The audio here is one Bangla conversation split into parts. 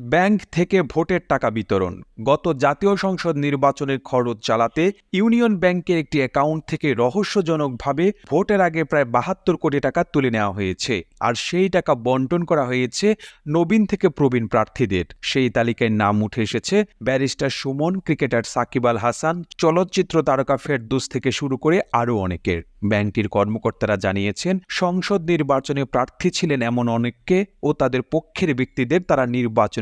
ব্যাংক থেকে ভোটের টাকা বিতরণ। গত জাতীয় সংসদ নির্বাচনের খরচ চালাতে ইউনিয়ন ব্যাংকের একটি অ্যাকাউন্ট থেকে রহস্যজনকভাবে ভোটের আগে প্রায় বাহাত্তর কোটি টাকা তুলে নেওয়া হয়েছে। আর সেই টাকা বন্টন করা হয়েছে নবীন থেকে প্রবীণ প্রার্থীদের। সেই তালিকায় নাম উঠে এসেছে ব্যারিস্টার সুমন, ক্রিকেটার সাকিব আল হাসান, চলচ্চিত্র তারকা ফেরদুস থেকে শুরু করে আরও অনেকের। ব্যাংকটির কর্মকর্তারা জানিয়েছেন, সংসদ নির্বাচনে প্রার্থী ছিলেন এমন অনেককে ও তাদের পক্ষের ব্যক্তিদের তারা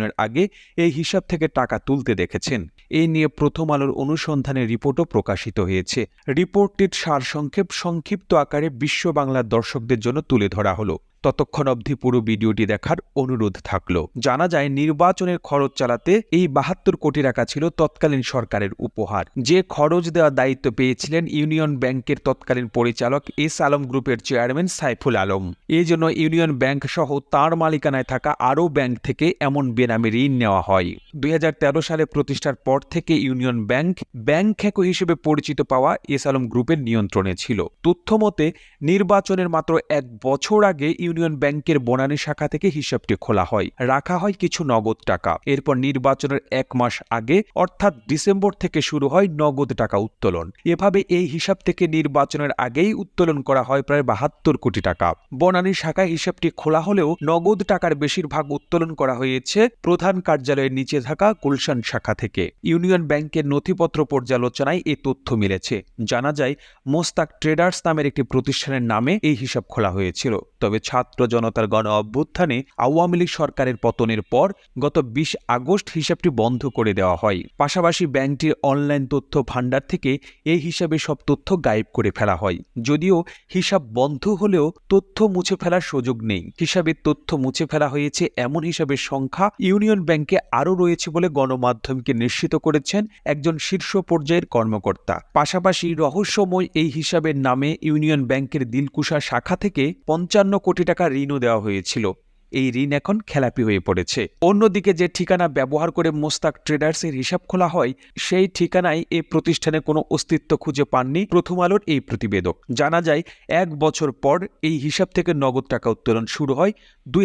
নির্বাচনের আগে এই হিসাব থেকে টাকা তুলতে দেখেছেন। এই নিয়ে প্রথম আলোর অনুসন্ধানের রিপোর্টও প্রকাশিত হয়েছে। রিপোর্টটির সারসংক্ষেপ সংক্ষিপ্ত আকারে বিশ্ব বাংলার দর্শকদের জন্য তুলে ধরা হলো। ততক্ষণ অবধি পুরো ভিডিওটি দেখার অনুরোধ থাকল। জানা যায়, নির্বাচনের খরচ চালাতে এই বাহাত্তর কোটি টাকা ছিল তৎকালীন সরকারের উপহার। যে খরচ দেওয়ার দায়িত্ব পেয়েছিলেন ইউনিয়ন ব্যাংকের তৎকালীন পরিচালক এস আলম গ্রুপের চেয়ারম্যান সাইফুল আলম। এই জন্য ইউনিয়ন ব্যাংক সহ তার মালিকানায় থাকা আরও ব্যাংক থেকে এমন বেনামি ঋণ নেওয়া হয়। দুই হাজার তেরো সালে প্রতিষ্ঠার পর থেকে ইউনিয়ন ব্যাংক ব্যাংক খ্যাকো হিসেবে পরিচিত পাওয়া এস আলম গ্রুপের নিয়ন্ত্রণে ছিল। তথ্য মতে, নির্বাচনের মাত্র এক বছর আগে ইউনিয়ন ব্যাংকের বনানী শাখা থেকে হিসাবটি খোলা হয়। রাখা হয় কিছু নগদ টাকা। এরপর নির্বাচনের এক মাস আগে, অর্থাৎ ডিসেম্বর থেকে শুরু হয় নগদ টাকা উত্তোলন। এভাবে এই হিসাব থেকে নির্বাচনের আগেই উত্তোলন করা হয় প্রায় বাহাত্তর কোটি টাকা। বনানী শাখায় হিসাবটি খোলা হলেও নগদ টাকার বেশিরভাগ উত্তোলন করা হয়েছে প্রধান কার্যালয়ের নিচে থাকা গুলশান শাখা থেকে। ইউনিয়ন ব্যাংকের নথিপত্র পর্যালোচনায় এই তথ্য মিলেছে। জানা যায়, মোস্তাক ট্রেডার্স নামের একটি প্রতিষ্ঠানের নামে এই হিসাব খোলা হয়েছিল। তবে ছাত্র জনতার গণ অভ্যুত্থানে আওয়ামী লীগ সরকারের পতনের পর গত বিশ আগস্ট হিসাবটি বন্ধ করে দেওয়া হয়। পাশাপাশি ব্যাংকটির অনলাইন তথ্য ভাণ্ডার থেকে এই হিসাবে সব তথ্য গায়েব করে ফেলা হয়। যদিও হিসাব বন্ধ হলেও তথ্য মুছে ফেলার সুযোগ নেই। হিসাবের তথ্য মুছে ফেলা হয়েছে এমন হিসাবের সংখ্যা ইউনিয়ন ব্যাংকে আরও রয়েছে বলে গণমাধ্যমকে নিশ্চিত করেছেন একজন শীর্ষ পর্যায়ের কর্মকর্তা। পাশাপাশি রহস্যময় এই হিসাবের নামে ইউনিয়ন ব্যাংকের দিলকুশা শাখা থেকে পঞ্চান্ন কোটি টাকা ঋণও দেওয়া হয়েছিল। এই ঋণ এখন খেলাপি হয়ে পড়েছে। অন্যদিকে যে ঠিকানা ব্যবহার করে মোস্তাক ট্রেডার্সের হিসাব খোলা হয়, সেই ঠিকানায় এই প্রতিষ্ঠানে কোনো অস্তিত্ব খুঁজে পাননি প্রথম আলোর এই প্রতিবেদক। জানা যায়, এক বছর পর এই হিসাব থেকে নগদ টাকা উত্তোলন শুরু হয় দুই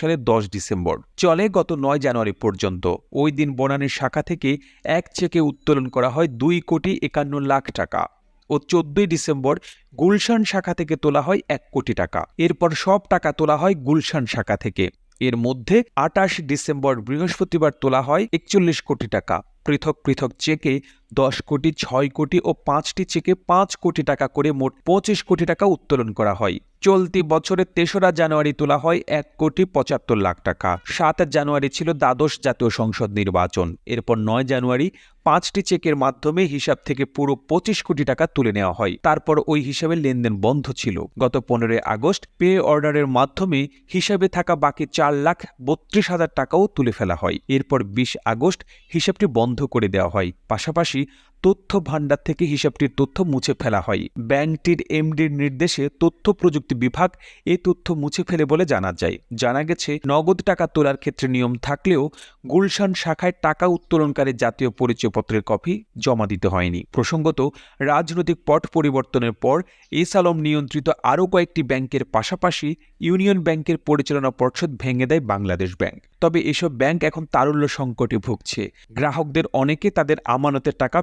সালের দশ ডিসেম্বর। চলে গত নয় জানুয়ারি পর্যন্ত। ওই দিন বনানীর শাখা থেকে এক চেকে উত্তোলন করা হয় দুই কোটি একান্ন লাখ টাকা। ও চোদ্দই ডিসেম্বর গুলশান শাখা থেকে তোলা হয় এক কোটি টাকা। এরপর সব টাকা তোলা হয় গুলশান শাখা থেকে। এর মধ্যে আটাশ ডিসেম্বর বৃহস্পতিবার তোলা হয় একচল্লিশ কোটি টাকা। পৃথক পৃথক চেকে দশ কোটি, ছয় কোটি ও পাঁচটি চেকে পাঁচ কোটি টাকা করে মোট পঁচিশ কোটি টাকা উত্তোলন করা হয়। চলতি বছরের তেসরা জানুয়ারি তোলা হয় এক কোটি পঁচাত্তর লাখ টাকা। সাত জানুয়ারি ছিল দ্বাদশ জাতীয় সংসদ নির্বাচন। এরপর নয় জানুয়ারি পাঁচটি চেকের মাধ্যমে হিসাব থেকে পুরো পঁচিশ কোটি টাকা তুলে নেওয়া হয়। তারপর ওই হিসাবে লেনদেন বন্ধ ছিল। গত পনেরোই আগস্ট পে অর্ডারের মাধ্যমে হিসাবে থাকা বাকি চার লাখ বত্রিশ হাজার টাকাও তুলে ফেলা হয়। এরপর বিশ আগস্ট হিসাবটি বন্ধ করে দেওয়া হয়। পাশাপাশি technology তথ্য ভাণ্ডার থেকে হিসাবটির তথ্য মুছে ফেলা হয়। ব্যাংকটির এমডির নির্দেশে তথ্য প্রযুক্তি বিভাগ এ তথ্য মুছে ফেলে বলে জানা যায়। জানা গেছে, নগদ টাকা তোলার ক্ষেত্রে নিয়ম থাকলেও গুলশান শাখায় টাকা উত্তোলনকারী জাতীয় পরিচয়পত্রের কপি জমা দিতে হয়নি। প্রসঙ্গত, রাজনৈতিক পট পরিবর্তনের পর এস আলম নিয়ন্ত্রিত আরও কয়েকটি ব্যাংকের পাশাপাশি ইউনিয়ন ব্যাংকের পরিচালনা পর্ষদ ভেঙে দেয় বাংলাদেশ ব্যাংক। তবে এসব ব্যাংক এখন তারল্য সংকটে ভুগছে। গ্রাহকদের অনেকে তাদের আমানতের টাকা